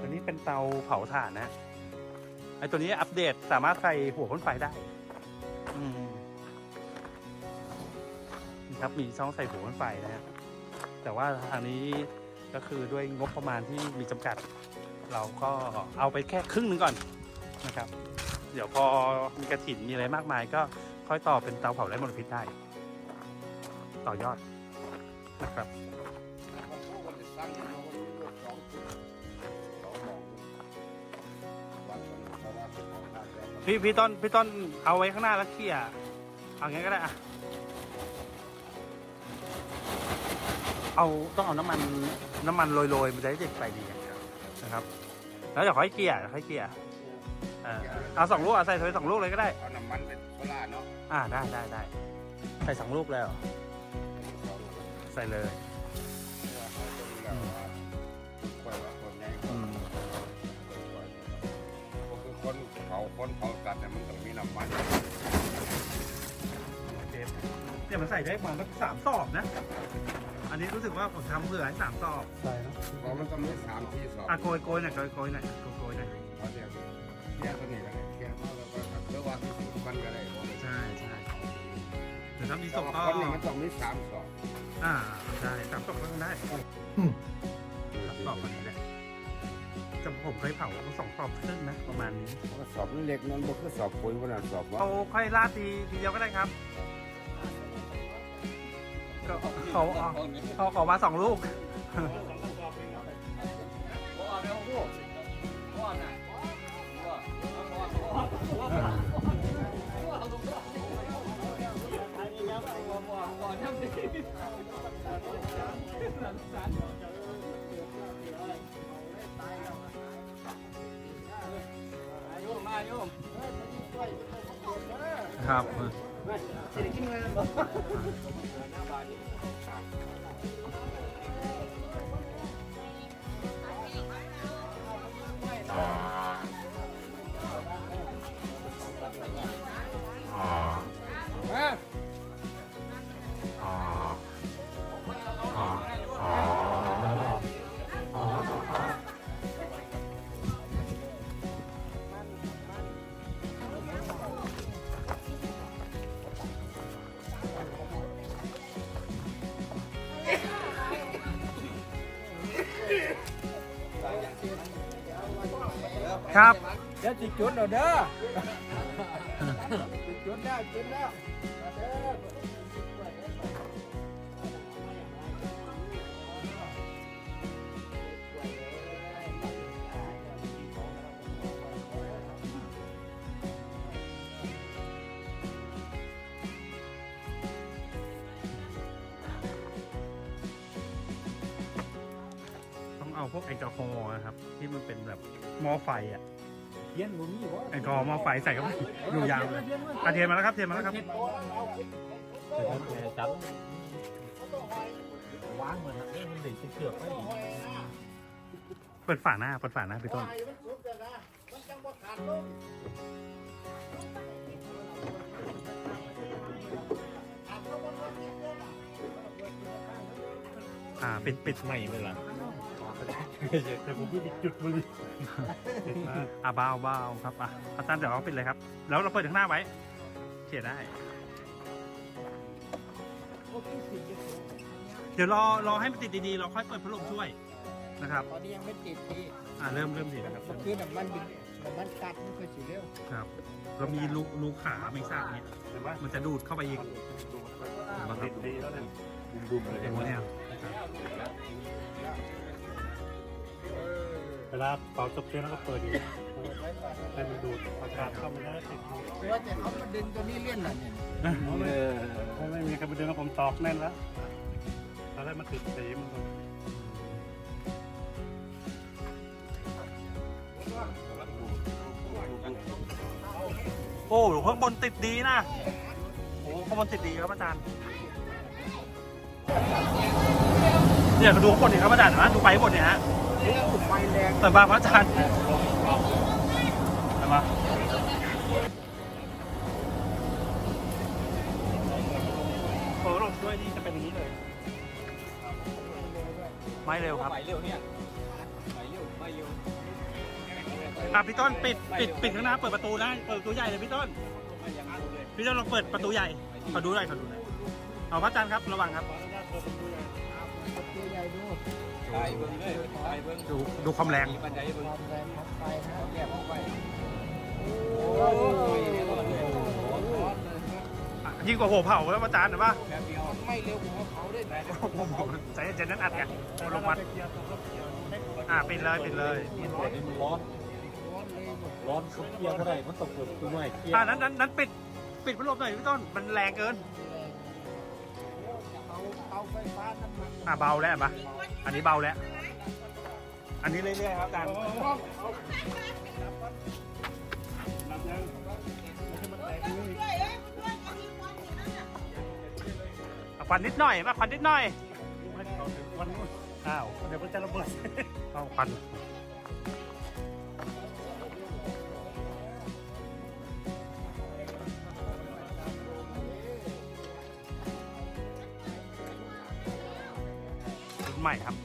ตัวนี้เป็นเตาเผาถ่านนะไอตัวนี้อัปเดตสามารถใส่หัวพ่นไฟได้นี่ครับมีช่องใส่หัวพ่นไฟนะฮะแต่ว่าทางนี้ก็คือด้วยงบประมาณที่มีจำกัด เราก็เอาไปแค่ครึ่งหนึ่งก่อนนะครับ เดี๋ยวพอมีกระถินมีอะไรมากมาย ก็ค่อยต่อเป็นเตาเผาไร้มลพิษได้ ต่อยอดนะครับ พี่พี่ต้นพี่ต้นเอาไว้ข้างหน้าแล้วเขี่ยเอางี้ก็ได้อะเอาต้องเอาน้ำมันน้ำมันโรยๆมันจะได้ติดไฟดีนะครับ แล้วเดี๋ยวค่อยเขี่ยเดี๋ยวค่อยเขี่ยเออเอาสองลูกเอาใส่ไปสองลูกเลยก็ได้เอาน้ำมันเป็นโซล่าเนาะอ่าได้ได้ได้ใส่สองลูกแล้วใส่เลย เผาคนเผาสัตว์เนี่ยมันต้องมีน้ำมันโอเคเดี๋ยวมันใส่ได้ประมาณสักสามซอบนะ อันนี้รู้สึกว่าผมทำเผื่อให้สามซอบใช่เนาะเพราะมันต้องมีสามที่สองอะโกยโกยหน่อยโกยโกยหน่อยโกยโกยหน่อยเขาเรียกแค่ตัวนี้ก็ได้แค่มาแล้วก็เรียกว่าที่สุดมันก็ได้ใช่ใช่เดี๋ยวถ้ามีสศองพก็คนเนี่ยมันต้องมีสามสองอ่าได้สามศพก็ต้องได้สามศพคนนี้แหละ จะผมเคยเผาสองศพครึ่งนะประมาณนี้เพราะว่าสอบเล็กนั้นบ่คือสอบปุ๋ยวันนั้นสอบว่าเอาค่อยลาดทีทีเดียวก็ได้ครับก็เขาเอาเขาขอมาสองลูก ครับ ครับ เดี๋ยวจิจุดเอาเด้อจุดแล้วจุดแล้วต้องเอาพวกแอลกอฮอล์นะครับ ที่มันเป็นแบบ หม้อไฟอะเทียนบ่มีบ่แอลกอฮอล์หม้อไฟใส่เข้าไปอยู่ยาวเลยอาเทียนมาแล้วครับเทียนมาแล้วครับจับวางเหมือนเอ้มันได้เชือกไปเปิดฝาหน้าเปิดฝาหน้าพี่ต้นอ่าปิดปิดไม่เวลา แต่ผมพี่จุดบุหรี่อ่าเบาเบาครับอะอาจารย์เดี๋ยวเราปิดเลยครับ แล้วเราเปิดข้างหน้าไว้เขียนได้ เดี๋ยวรอรอให้มันติดดีๆ เราค่อยเปิดพัดลมช่วยนะครับ ตอนนี้ยังไม่ติดที่อ่าเริ่มเริ่มติดแล้วครับมันคือน้ำมันดิบน้ำมันกัดมันเคยสิเร็วครับ เรามีรูรูขาไม่ทราบเนี่ยมันจะดูดเข้าไปอีกมันติดดีแล้วเนี่ยดุมๆเลยเนี่ยเวลาเป่าจบเชื้อแล้วก็เปิดอีกให้มันดูดอากาศเข้ามาได้ติดมือว่าแต่เขามาดึงตัวนี้เลี่ยนน่ะเนี่ยถ้าไม่มีใครไปดึงแล้วผมตอกแน่นแล้วตอนแรกมันติดสีมันก็โอ้ข้างบนติดดีนะโอ้ข้างบนติดดีครับอาจารย์เนี่ยดูข้างบนดิครับอาจารย์นะดูไฟข้างบนเนี่ยฮะไฟแรง เปิดมาพระอาจารย์เห็นปะโอ้ลงด้วยนี่จะเป็นอย่างนี้เลย ไม่เร็วครับไฟเร็วเนี่ยไฟเร็วไฟเร็วอะพี่ต้นปิดปิดปิดข้างหน้าเปิดประตูนะเปิดประตูใหญ่เลยพี่ต้น พี่ต้นลองเปิดประตูใหญ่ขอดูหน่อยขอดูหน่อยเอาพระอาจารย์ครับระวังครับตัวใหญ่ดู ตายเบิ่งเลยตายเบิ่งดูดูความแรง มีบันไดคเบิ่งวามแรงของไฟนะแยกออกไปโอ้โอ้ยยเนี่ยร้อนเลยร้อนร้อนเลยอะยิ่งกว่าโหเผาแล้วอาจารย์เห็นปะแป๊บเดียวไม่เร็วกว่าเขาด้วยนะใจเย็นๆนั่นอัดไงลงมาอะปิดเลยปิดเลยร้อนร้อน ร้อนเลยหมดร้อนเคลียร์เท่าไหร่มันตกเปิดตัวใหม่เคลียอะร์นั้นนั้นนั้นปิดปิดพัดลมหน่อยพี่ต้นมันแรงเกินเอาเอาไฟฟ้าน้ำมันอะเบาแล้วเห็นปะอันนี้เบาแล้ว อันนี้เรื่อยๆครับอาจารย์นับยังไม่ใช่มันแตกเลยอะควันนิดหน่อยมาควันนิดหน่อยไม่เอาถึงวันนู้นอ้าวเดี๋ยวมันจะระเบิดเอาควัน ใหม่ครับ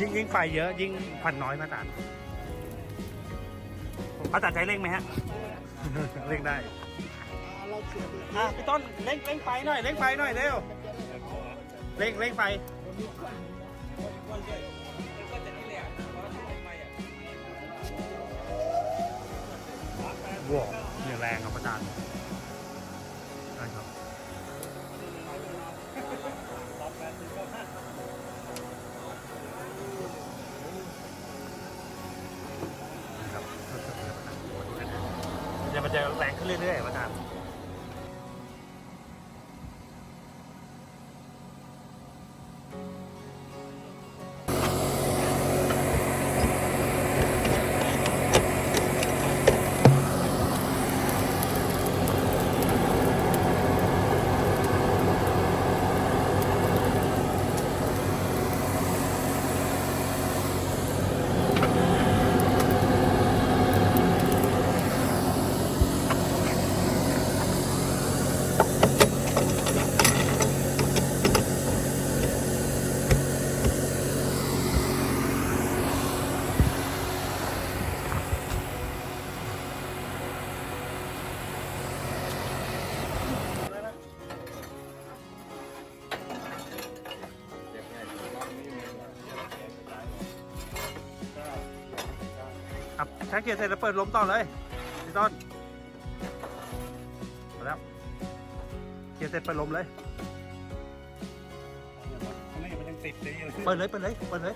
ยิ่งยิ่งไฟเยอะยิ่งควันน้อยพระอาจารย์พระอาจารย์ใช้เร่งไหมฮะ เร่งได้อะพี่ต้นเร่งเร่งไฟหน่อยเร่งไฟหน่อยเร็วเร่งเร่งไฟ ว้าวเนี่ยแรงครับอาจารย์ใช่ครับจะครับเดี๋ยวมันจะแรงขึ้นเรื่อยๆอาจารย์ ครับถ้เกียร์เสร็จแล้วเปิดลมต่อเลยพี่ต้นมาแล้วเกียร์เสร็จเปิดลมเลยข้างในมันยังติดเลยเปิดเลยเปิดเลยเปิดเลย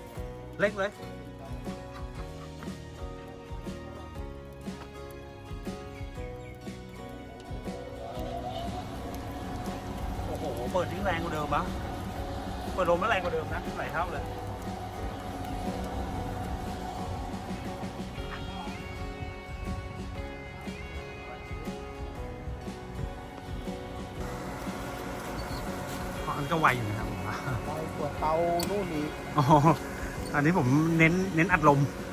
เร่งเลย โอ้โห เปิดทิ้งแรงกว่าเดิมปะเปิดลมแล้วแรงกว่าเดิมนะหลายเท่าเลย อ๋ออันก็ไวอยู่นะครับผมว่าไฟกว่าเตานู่นอีกอ๋ออันนี้ผมเน้นเน้นอัดลมเ